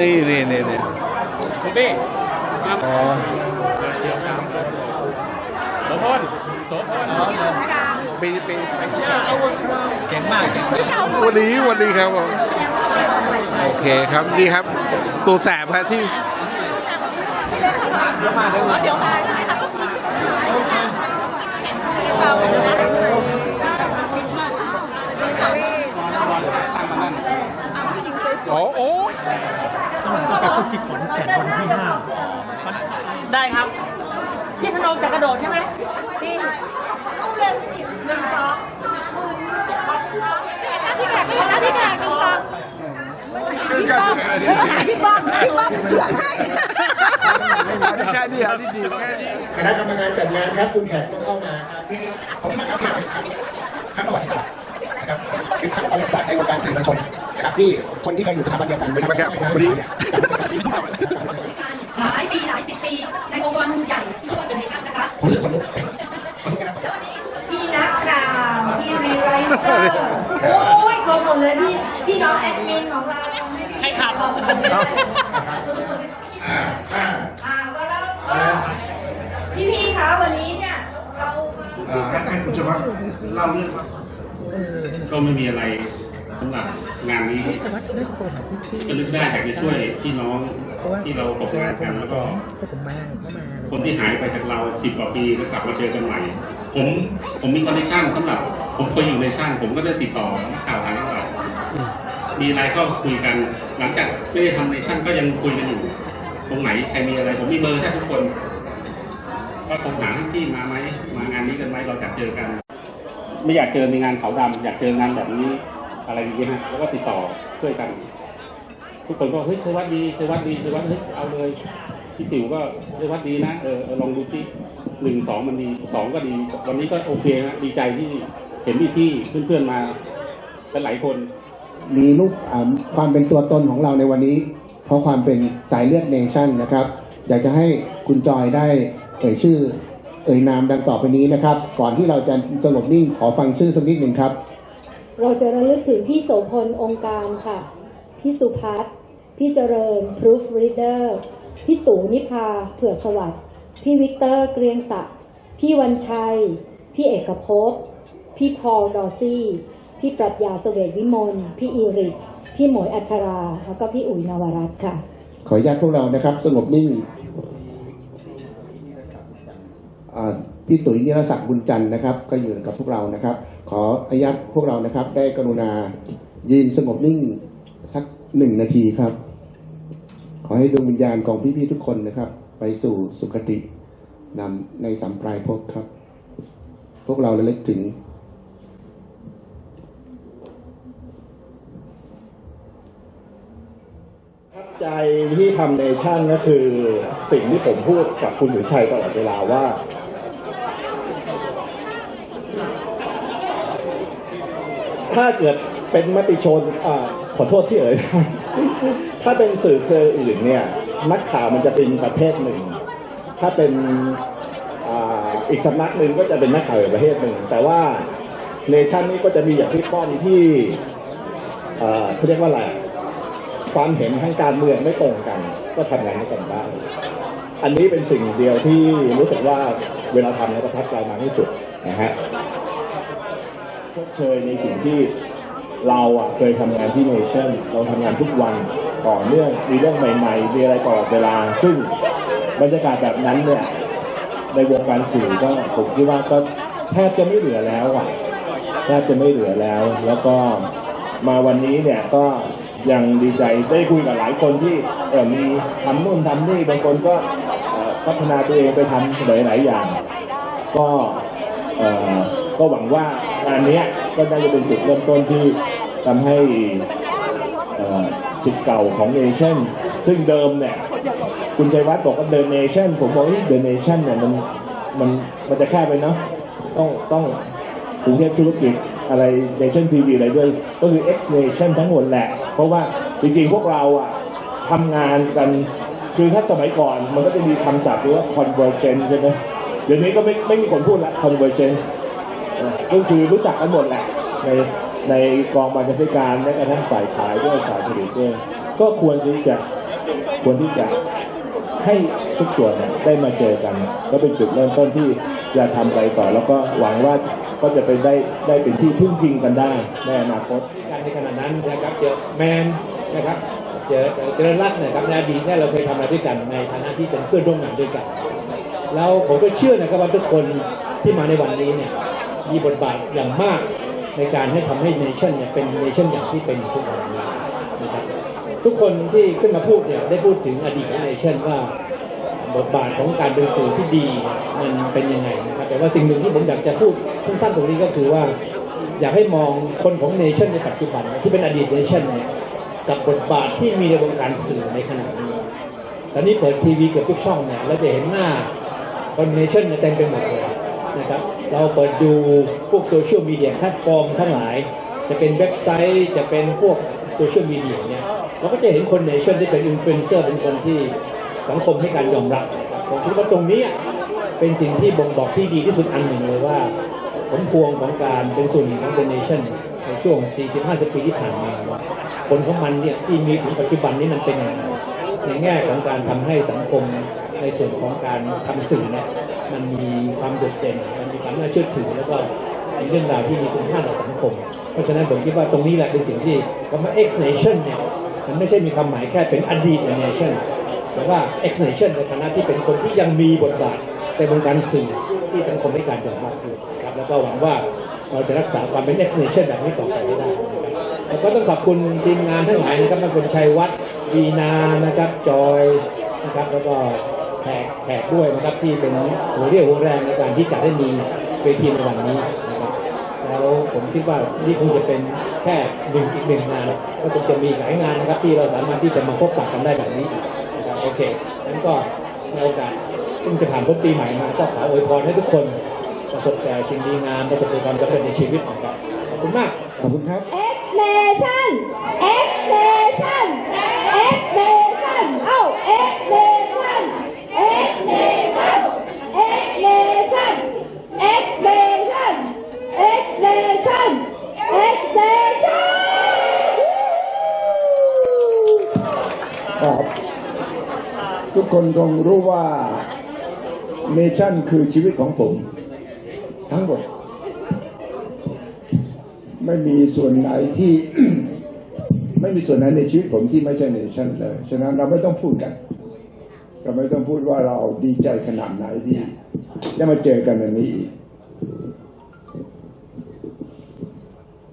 นี่นี่นี่นี่คุณพี่มาอ๋อโสพลโสพลปีปีเจ๋งมากเจ๋งมากวันนี้วันนี้ครับผมโอเคครับนี่ครับ ตัวแสบครับที่ อ๋อโอ้ยได้ครับพี่ธนงจะกระโดดใช่ไหมพี่หนึ่งสองที่แขกไม่ได้ที่แขกหนึ่งสองพี่ป้อมเออหาพี่ป้อมพี่ป้อมเขียนให้ไม่ใช่นี่ครับที่ดีแค่นี้คณะกรรมการจัดงานครับคุณแขกต้องเข้ามาครับที่ผมมาครับครั้งประวัติศาสตร์นะครับคือครั้งประวัติศาสตร์ในวงการสื่อมวลชน นะครับที่คนที่เคยอยู่สถาบันเดียวกันนะครับวันนี้หลายปีหลายสิบปีในองค์กรใหญ่ที่ชื่อว่าเป็นเนชั่นนะคะผมรู้สึกคนลุกคนลุกนะครับพี่นักข่าวพี่รีไรเตอร์โอ้ยครบหมดเลยพี่พี่น้องแอดมินของเราใครขับอ่าอ่าอ่าก็แล้วก็พี่พี่คะวันนี้เนี่ยเรามาให้คุณชวัฒน์เล่าเรื่องก็ไม่มีอะไรสำหรับงานนี้ก็นึกได้แต่จะช่วยพี่น้องที่เราตกงานกันแล้วก็ผมมาก็มาคนที่หายไปจากเราสิบกว่าปีแล้วกลับมาเจอกันใหม่ ผมผมมีคอนเนคชั่นสำหรับ ผมเคยอยู่ในชั่นผมก็ได้ติดต่อนักข่าวทางจังหวัดมีอะไรก็คุยกัน หลังจากไม่ได้ทำในชั่นก็ยังคุยกันอยู่ ตรงไหนใครมีอะไร ผมมีเบอร์แทบทุกคนก็คงถามพี่มาไหมมางานนี้กันไหมเราจะเจอกัน ไม่อยากเจอในงานเขาดำอยากเจองานแบบนี้ อะไรอย่างเงี้ยฮะแล้วก็ติดต่อช่วยกัน ทุกคนก็เฮ้ยเชยวัดดีเชยวัดดีเชยวัดเฮ้ยเอาเลยพี่ติ๋วก็เชยวัดดีนะเออลองดูสิหนึ่งสองมันดีสองก็ดี วันนี้ก็โอเคฮะดีใจที่เห็นพี่พี่ๆเพื่อนๆมากันหลายคนมีรูปอ่าความเป็นตัวตนของเราในวันนี้ เพราะความเป็นสายเลือดเนชั่นนะครับ อยากจะให้คุณจอยได้เอ่ยชื่อ เอ่ยนามดังต่อไปนี้นะครับ ก่อนที่เราจะสงบนิ่งขอฟังชื่อสักนิดหนึ่งครับ เราจะระลึกถึงพี่โสพลองค์การค่ะ พี่สุพัฒน์พี่เจริญ proof reader พี่ตู่นิพาเผื่อสวัสดิ์พี่วิกเตอร์เกรียงศักดิ์พี่วันชัย พี่เอกภพพี่พอลดอซี่ พี่ปรัชญาเสวตวิมล พี่อีริกพี่หมวยอัชรา แล้วก็พี่อุ๋ยนวรัตน์ค่ะ ขออนุญาตพวกเรานะครับ สงบนิ่งพี่ตุ๋ยนิรศักดิ์บุญจันทร์นะครับ ก็อยู่กับพวกเรานะครับ ขออนุญาตพวกเรานะครับ ได้กรุณายืนสงบนิ่งสักหนึ่งนาทีครับ ขอให้ดวงวิญญาณของพี่ๆทุกคนนะครับ ไปสู่สุคตินำในสัมปรายภพครับ พวกเราระลึกถึงทับใจที่ทำเนชั่นก็คือสิ่งที่ผมพูดกับคุณหรือชัยตลอดเวลาว่า ถ้าเกิดเป็นมติชนอ่าขอโทษที่เอ่ย ถ้าเป็นสื่อเครืออื่นเนี่ยนักข่าวมันจะเป็นประเภทหนึ่ง ถ้าเป็นอีกสำนักหนึ่งก็จะเป็นนักข่าวอีกประเภทหนึ่ง แต่ว่าเนชั่นนี้ก็จะมีอย่างพี่ป้อมที่เขาเรียกว่าอะไรความเห็นทางการเมืองไม่ตรงกัน ก็ทำงานด้วยกันได้อันนี้เป็นสิ่งเดียวที่รู้สึกว่าเวลาทำแล้วประทับใจมากที่สุดนะฮะ ชดเชยในสิ่งที่เราอะเคยทำงานที่เนชั่นเราทำงานทุกวันต่อเนื่องมีเรื่องใหม่ ๆ มีอะไรตลอดเวลา ซึ่งบรรยากาศแบบนั้นเนี่ยในวงการสื่อก็ผมคิดว่าก็แทบจะไม่เหลือแล้วอะแทบจะไม่เหลือแล้ว แล้วก็มาวันนี้เนี่ยก็ยังดีใจได้คุยกับหลายคนที่เออมีทำนู่นทำนี่บางคนก็เอ่อพัฒนาตัวเองไปทำหลายๆอย่าง ก็เอ่อ ก็หวังว่างานนี้ก็น่าจะเป็นจุดเริ่มต้นที่ทำให้สิทธิ์เก่าของเนชั่นซึ่งเดิมเนี่ยคุณชัยวัฒน์บอกว่าเดินเนชั่นผมบอกว่าเดินเนชั่นเนี่ยมันมันมันจะแคบไปเนาะต้องต้องกรุงเทพธุรกิจอะไรเนชั่นทีวีอะไรด้วย ก็คือ X Nation ทั้งหมดแหละ เพราะว่าจริงๆพวกเราอะทำงานกันคือถ้าสมัยก่อนมันก็จะมีคำศัพท์ว่า convergence ใช่ไหมเดี๋ยวนี้ก็ไม่ไม่มีคนพูดละ convergence ก็คือรู้จักกันหมดแหละ ในในกองบรรณาธิการและกระทั่งฝ่ายขายด้วยฝ่ายผลิตด้วยก็ควรที่จะควรที่จะให้ทุกส่วนเนี่ยได้มาเจอกันก็เป็นจุดเริ่มต้นที่จะทำไปต่อ แล้วก็หวังว่าก็จะเป็นได้ได้เป็นที่พึ่งพิงกันได้ในอนาคตการในขณะนั้นนะครับเจอแมนนะครับเจอเจริญรัตนะครับในอดีตเนี่ยเราเคยทำงานด้วยกันในฐานะที่เป็นเพื่อนร่วมงานด้วยกัน แล้วผมก็เชื่อนะครับว่าทุกคนที่มาในวันนี้เนี่ย มีบทบาทอย่างมากในการให้ทำให้เนชั่นเนี่ยเป็นเนชั่นอย่างที่เป็นทุกวันนี้นะครับทุกคนที่ขึ้นมาพูดเนี่ยได้พูดถึงอดีตของเนชั่นว่าบทบาทของการเป็นสื่อที่ดีมันเป็นยังไงนะครับแต่ว่าสิ่งหนึ่งที่ผมอยากจะพูดสั้นๆตรงนี้ก็คือว่า อยากให้มองคนของเนชั่นในปัจจุบันที่เป็นอดีตเนชั่นเนี่ยกับบทบาทที่มีในวงการสื่อในขณะนี้ตอนนี้เปิดทีวีเกือบทุกช่องเนี่ยเราจะเห็นหน้าคนเนชั่นเนี่ยเต็มไปหมดเลย นะครับ เราเปิดดูพวกโซเชียลมีเดียแพลตฟอร์มทั้งหลาย จะเป็นเว็บไซต์จะเป็นพวกโซเชียลมีเดียเนี่ยเราก็จะเห็นคนในชั่นที่เป็นอินฟลูเอนเซอร์เป็นคนที่สังคมให้การยอมรับผมคิดว่าตรงนี้เป็นสิ่งที่บ่งบอกที่ดีที่สุดอันหนึ่งเลยว่า ผลพวงของการเป็นส่วนหนึ่งของ The Nation ในช่วง 40-50 ปีที่ผ่านมาผลของมันเนี่ยที่มีถึงปัจจุบันนี้มันเป็นยังไงในแง่ของการทำให้สังคมในส่วนของการทำสื่อเนี่ยมันมีความโดดเด่นมันมีความน่าเชื่อถือแล้วก็เป็นเรื่องราวที่มีคุณค่าต่อสังคม เพราะฉะนั้นผมคิดว่าตรงนี้แหละเป็นสิ่งที่คำว่า X Nation เนี่ยมันไม่ใช่มีความหมายแค่เป็นอดีต Nation แต่ว่า X Nation ในฐานะที่เป็นคนที่ยังมีบทบาทในวงการสื่อ ที่สังคมให้การยอมรับอยู่ครับแล้วก็หวังว่าเราจะรักษาความเป็น X Nation แบบนี้ต่อไปให้ได้นะครับแล้วก็ต้องขอบคุณทีมงานทั้งหลายนะครับนักบุญชัยวัฒน์วีนานะครับจอยนะครับแล้วก็แขกแขกด้วยนะครับที่เป็นหัวเรี่ยวหัวแรงในการที่จะได้มีเวทีในวันนี้นะครับแล้วผมคิดว่านี่คงจะเป็นแค่หนึ่งอีกหนึ่งงานก็คงจะมีหลายงานนะครับที่เราสามารถที่จะมาพบปะกันได้แบบนี้นะครับโอเคงั้นก็ในโอกาส ซึ่งจะผ่านพ้นปีใหม่มาก็ขออวยพรให้ทุกคนประสบแต่สิ่งดีงามประสบแต่ความสำเร็จในชีวิตนะครับขอบคุณมากขอบคุณครับ X Nation X Nation X Nation เอ้า X Nation X Nation X Nation X Nation X Nation X Nation ครับทุกคนคงรู้ว่า เนชั่นคือชีวิตของผม ทั้งหมด ไม่มีส่วนไหนที่ ไม่มีส่วนไหนในชีวิตผมที่ไม่ใช่เนชั่นเลยฉะนั้นเราไม่ต้องพูดกัน เราไม่ต้องพูดว่าเราดีใจขนาดไหนที่ได้มาเจอกันวันนี้อีก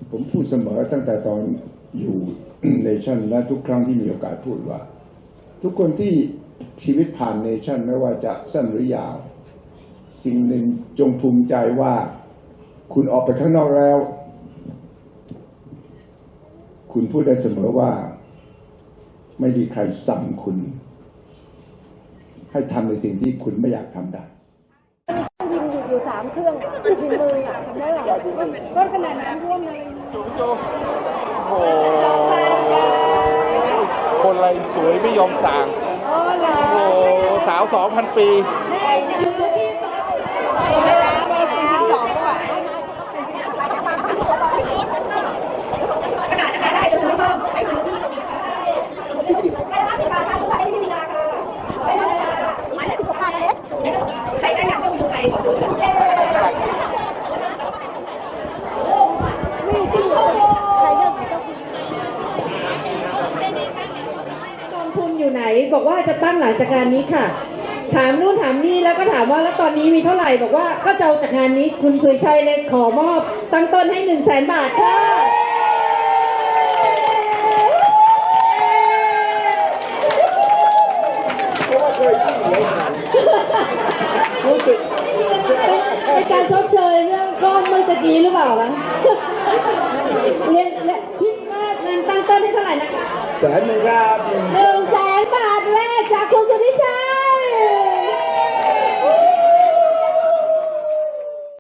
ผมพูดเสมอตั้งแต่ตอนอยู่เนชั่นและทุกครั้งที่มีโอกาสพูดว่า ทุกคนที่ ชีวิตผ่านเนชั่นไม่ว่าจะสั้นหรือยาว สิ่งหนึ่งจงภูมิใจว่าคุณออกไปข้างนอกแล้ว คุณพูดได้เสมอว่า ไม่มีใครสั่งคุณ ให้ทำในสิ่งที่คุณไม่อยากทำได้ยิงอยู่สามเครื่องยิงมืออะทำได้หรอก็ขนาดนั้นร่วมเลยโอ้คนอะไรสวยไม่ยอมสั่ง อ๋อเหรอโอ้สาวสองพันปีดูที่เวลาเบอร์สี่สิบสองด้วยก องทุนอยู่ไหน บอกว่าจะตั้งหลังจากงานนี้ค่ะ ถามนู่นถามนี่แล้วก็ถามว่าแล้วตอนนี้มีเท่าไหร่บอกว่าก็จะเอาจากงานนี้คุณสุยชัยเลยขอมอบ ตั้งต้นให้หนึ่งแสนบาทค่ะรู้สึกเป็นการชดเชยเรื่องก้อนเมื่อตะกี้หรือเปล่าคะเรียนเรียนคิดว่างานตั้งต้นให้เท่าไหร่นะคะแสนหนึ่งครับหนึ่ง